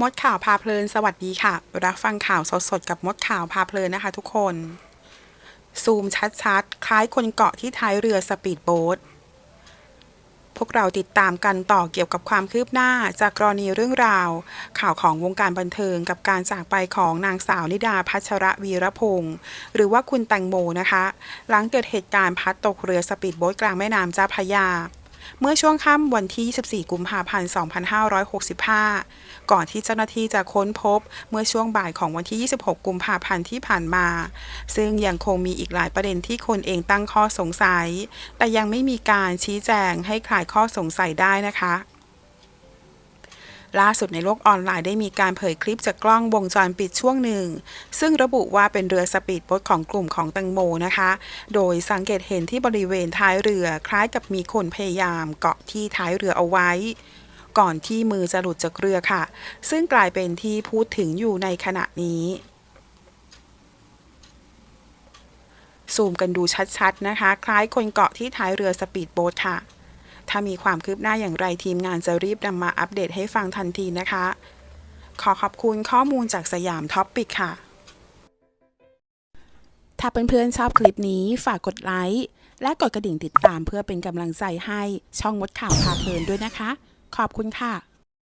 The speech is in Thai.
มดข่าวพาเพลินสวัสดีค่ะ รับฟังข่าวสดๆกับมดข่าวพาเพลินนะคะทุกคน ซูมชัดๆ คล้ายคนเกาะที่ท้ายเรือสปีดโบ๊ทพวกเราติดตามกันต่อเกี่ยวกับความคืบหน้าจากกรณีเรื่องราว ข่าวของวงการบันเทิงกับการจากไปของนางสาวนิดาพัชระวีรพงศ์หรือว่าคุณแตงโมนะคะ หลังเกิดเหตุการณ์พัดตกเรือสปีดโบ๊ทกลางแม่น้ำเจ้าพระยา เมื่อช่วงค่ำวันที่ 24 กุมภาพันธ์ 2565 ก่อนที่เจ้าหน้าที่จะค้นพบเมื่อช่วงบ่ายของวันที่ 26 กุมภาพันธ์ที่ผ่านมา ซึ่งยังคงมีอีกหลายประเด็นที่คนเองตั้งข้อสงสัย แต่ยังไม่มีการชี้แจงให้คลายข้อสงสัยได้นะคะ ล่าสุดในโลกออนไลน์ได้มีการเผยคลิปจากกล้องวงจรปิดช่วงหนึ่ง ซึ่งระบุว่าเป็นเรือสปีดโบ๊ทของกลุ่มของตังโมนะคะ โดยสังเกตเห็นที่บริเวณท้ายเรือคล้ายกับมีคนพยายามเกาะที่ท้ายเรือเอาไว้ ก่อนที่มือจะหลุดจากเรือค่ะ ซึ่งกลายเป็นที่พูดถึงอยู่ในขณะนี้ซูมกันดูชัดๆนะคะ คล้ายคนเกาะที่ท้ายเรือสปีดโบ๊ทค่ะ ถ้ามีความคืบหน้าอย่างไรทีมงานจะรีบนำมาอัปเดตให้ฟังทันทีนะคะ ขอขอบคุณข้อมูลจากสยามท็อปปิกค่ะ ถ้าเพื่อนๆชอบคลิปนี้ฝากกดไลค์และกดกระดิ่งติดตามเพื่อเป็นกำลังใจให้ช่องมดข่าวพาเพลินด้วยนะคะ ขอบคุณค่ะ